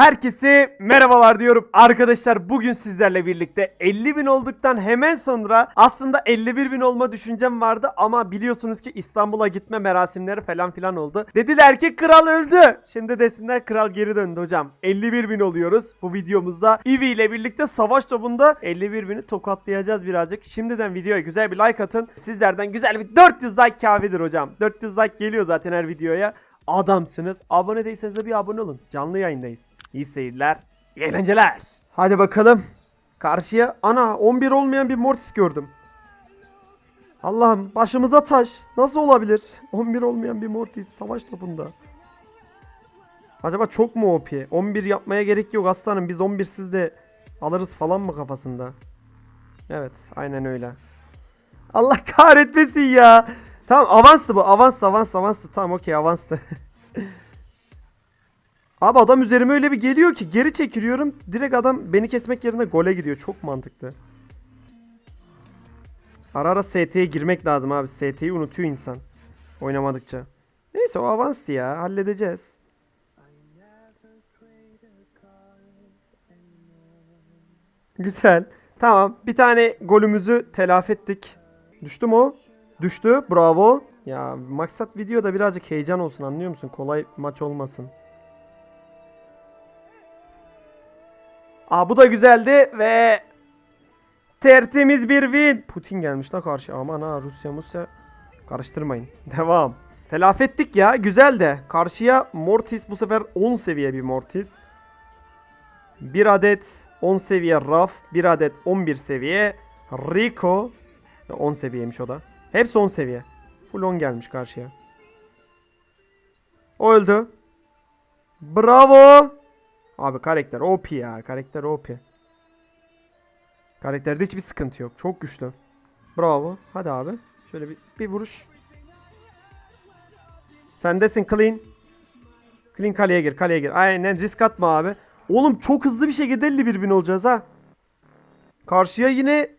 Herkese merhabalar diyorum. Arkadaşlar bugün sizlerle birlikte 50 bin olduktan hemen sonra aslında 51 bin olma düşüncem vardı ama biliyorsunuz ki İstanbul'a gitme merasimleri falan filan oldu. Dediler ki kral öldü. Şimdi desinler kral geri döndü hocam. 51 bin oluyoruz bu videomuzda. Ivy ile birlikte savaş topunda 51 bini tokatlayacağız birazcık. Şimdiden videoya güzel bir like atın. Sizlerden güzel bir 400 like kafidir hocam. 400 like geliyor zaten her videoya. Adamsınız. Abone değilseniz de bir abone olun. Canlı yayındayız. İyi seyirler. iyi eğlenceler. Hadi bakalım. Karşıya ana 11 olmayan bir Mortis gördüm. Allah'ım başımıza taş. Nasıl olabilir? 11 olmayan bir Mortis savaş topunda. Acaba çok mu OP? 11 yapmaya gerek yok aslanım. Biz 11'siz de alırız falan mı kafasında? Evet aynen öyle. Allah kahretmesin ya. Tamam avanstı bu. Avanstı avanstı avanstı. Tamam okey avanstı. Abi adam üzerime öyle bir geliyor ki geri çekiliyorum. Direkt adam beni kesmek yerine gole gidiyor. Çok mantıklı. Ara ara ST'ye girmek lazım abi. ST'yi unutuyor insan. Oynamadıkça. Neyse o avanstı ya. Halledeceğiz. Güzel. Tamam. Bir tane golümüzü telafi ettik. Düştü mü o? Düştü. Bravo. Ya maksat videoda birazcık heyecan olsun anlıyor musun? Kolay maç olmasın. Aa bu da güzeldi ve tertemiz bir win. Putin gelmiş la karşı. Aman ha Rusya Musya karıştırmayın. Devam. Telafi ettik ya. Güzel de. Karşıya Mortis bu sefer 10 seviye bir Mortis. Bir adet 10 seviye Raf. Bir adet 11 seviye Rico. 10 seviyeymiş o da. Hepsi 10 seviye. Full 10 gelmiş karşıya. O öldü. Bravo. Abi karakter OP ya. Karakter OP. Karakterde hiçbir sıkıntı yok. Çok güçlü. Bravo. Hadi abi. Şöyle bir, bir vuruş. Sendesin clean. Clean kaleye gir. Kaleye gir. Aynen risk atma abi. Oğlum çok hızlı bir şekilde 51 bin olacağız ha. Karşıya yine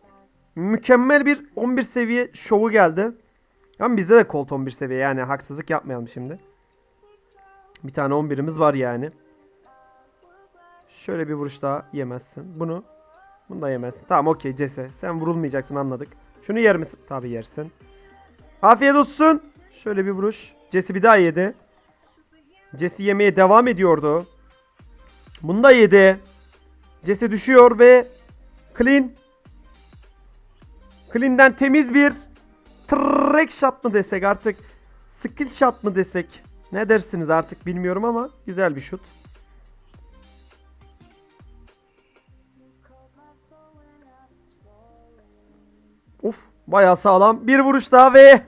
mükemmel bir 11 seviye şovu geldi. Ama bizde de Colt 11 seviye yani haksızlık yapmayalım şimdi. Bir tane 11'imiz var yani. Şöyle bir vuruş daha yemezsin. Bunu bunu da yemezsin. Tamam okey Cese. Sen vurulmayacaksın anladık. Şunu yer misin? Tabi yersin. Afiyet olsun. Şöyle bir vuruş. Jesse bir daha yedi. Jesse yemeye devam ediyordu. Bunu da yedi. Jesse düşüyor ve Clean. Clean'den temiz bir trick shot mı desek artık skill shot mı desek ne dersiniz artık bilmiyorum ama güzel bir şut. Uf bayağı sağlam. Bir vuruş daha ve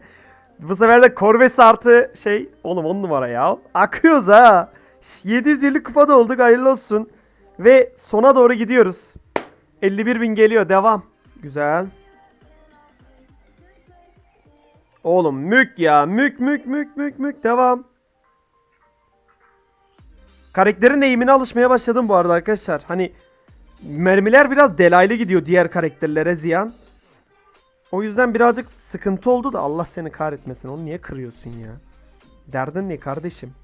bu sefer de Corvus artı şey oğlum 10 numara ya. Akıyoruz ha. Şş, 750 kupada olduk hayırlı olsun. Ve sona doğru gidiyoruz. 51 bin geliyor devam. Güzel. Oğlum mük ya mük mük mük mük mük devam. Karakterin eğimine alışmaya başladım bu arada arkadaşlar. Hani mermiler biraz delaylı gidiyor diğer karakterlere ziyan. O yüzden birazcık sıkıntı oldu da Allah seni kahretmesin. Onu niye kırıyorsun ya? Derdin ne kardeşim?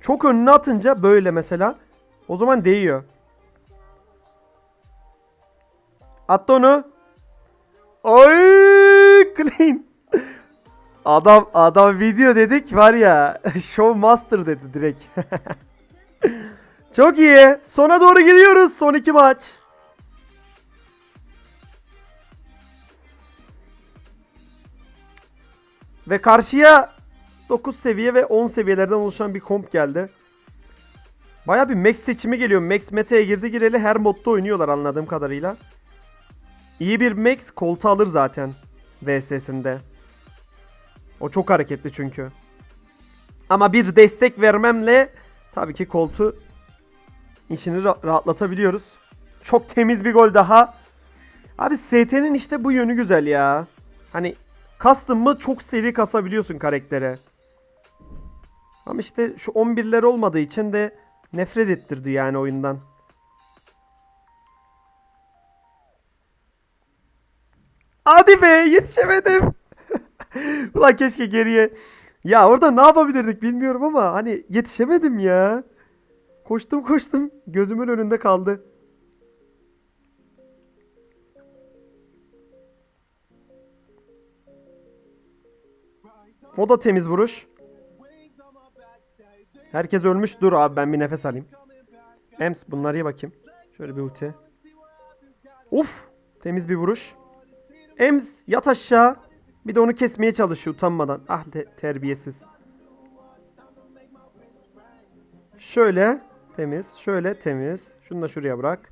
Çok önüne atınca böyle mesela o zaman değiyor. Attı onu. Oy clean. Adam adam video dedik var ya show master dedi direkt. Çok iyi. Sona doğru gidiyoruz. Son iki maç. Ve karşıya 9 seviye ve 10 seviyelerden oluşan bir komp geldi. Baya bir max seçimi geliyor. Max meta'ya girdi gireli her modda oynuyorlar anladığım kadarıyla. İyi bir max koltu alır zaten VS'sinde. O çok hareketli çünkü. Ama bir destek vermemle tabii ki koltu işini ra- rahatlatabiliyoruz. Çok temiz bir gol daha. Abi ST'nin işte bu yönü güzel ya. Hani Custom mı çok seri kasabiliyorsun karaktere. Ama işte şu 11'ler olmadığı için de nefret ettirdi yani oyundan. Hadi be yetişemedim. Ulan keşke geriye. Ya orada ne yapabilirdik bilmiyorum ama hani yetişemedim ya. Koştum koştum. Gözümün önünde kaldı. O da temiz vuruş. Herkes ölmüş. Dur abi ben bir nefes alayım. Ems bunları ye bakayım. Şöyle bir ulti. Uf! Temiz bir vuruş. Ems yat aşağı. Bir de onu kesmeye çalışıyor utanmadan. Ah te- terbiyesiz. Şöyle temiz. Şöyle temiz. Şunu da şuraya bırak.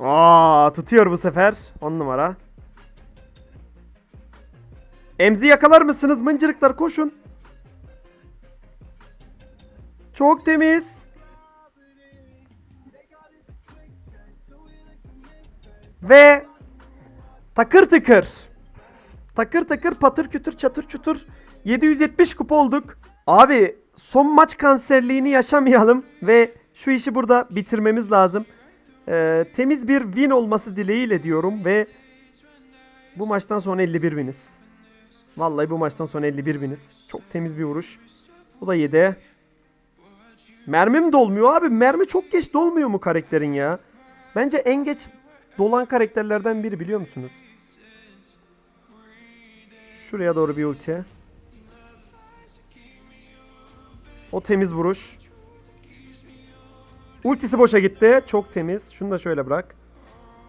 Aa tutuyor bu sefer. 10 numara. Emzi yakalar mısınız? Mıncırıklar koşun. Çok temiz. Ve takır tıkır. Takır takır patır kütür çatır çutur 770 kupa olduk. Abi son maç kanserliğini yaşamayalım ve şu işi burada bitirmemiz lazım. Ee, temiz bir win olması dileğiyle diyorum ve bu maçtan sonra 51 biniz. Vallahi bu maçtan sonra 51 biniz. Çok temiz bir vuruş. Bu da 7. Mermim dolmuyor abi. Mermi çok geç dolmuyor mu karakterin ya? Bence en geç dolan karakterlerden biri biliyor musunuz? Şuraya doğru bir ulti. O temiz vuruş. Ultisi boşa gitti. Çok temiz. Şunu da şöyle bırak.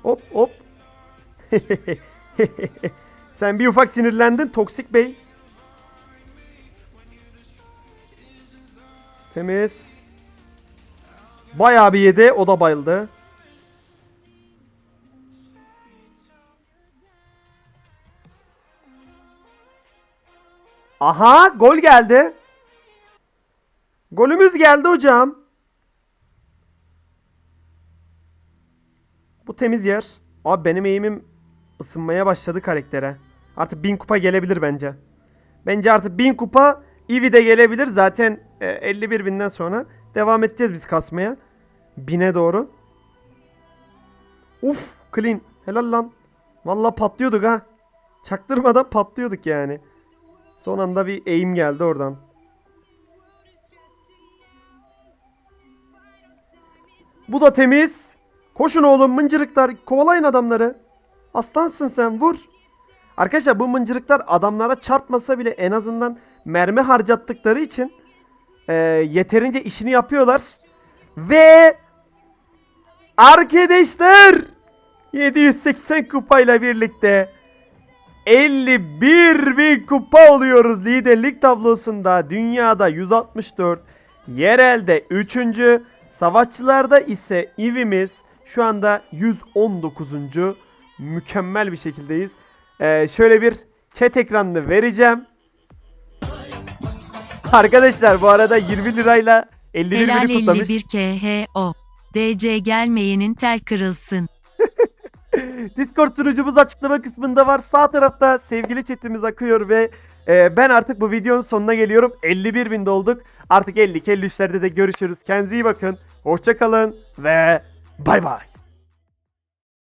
Hop hop. Sen bir ufak sinirlendin Toksik Bey. Temiz. Bayağı bir yedi. O da bayıldı. Aha gol geldi. Golümüz geldi hocam. Bu temiz yer. Abi benim eğimim ısınmaya başladı karaktere. Artık 1000 kupa gelebilir bence. Bence artık 1000 kupa Eevee de gelebilir. Zaten e, 51 binden sonra devam edeceğiz biz kasmaya. 1000'e doğru. Uf clean. Helal lan. Vallahi patlıyorduk ha. Çaktırmadan patlıyorduk yani. Son anda bir eğim geldi oradan. Bu da temiz. Koşun oğlum mıncırıklar. Kovalayın adamları. Aslansın sen vur. Arkadaşlar bu mıncırıklar adamlara çarpmasa bile en azından mermi harcattıkları için e, yeterince işini yapıyorlar. Ve arkadaşlar 780 kupayla birlikte 51 bin kupa oluyoruz liderlik tablosunda. Dünyada 164, yerelde 3. Savaşçılarda ise ivimiz şu anda 119. Mükemmel bir şekildeyiz. Ee, şöyle bir chat ekranını vereceğim. Arkadaşlar bu arada 20 lirayla 51 Helal bini kutlamış. 51 KHO. DC gelmeyenin tel kırılsın. Discord sunucumuz açıklama kısmında var. Sağ tarafta sevgili chatimiz akıyor ve e, ben artık bu videonun sonuna geliyorum. 51 binde olduk. Artık 52-53'lerde de görüşürüz. Kendinize iyi bakın. Hoşçakalın ve bay bay.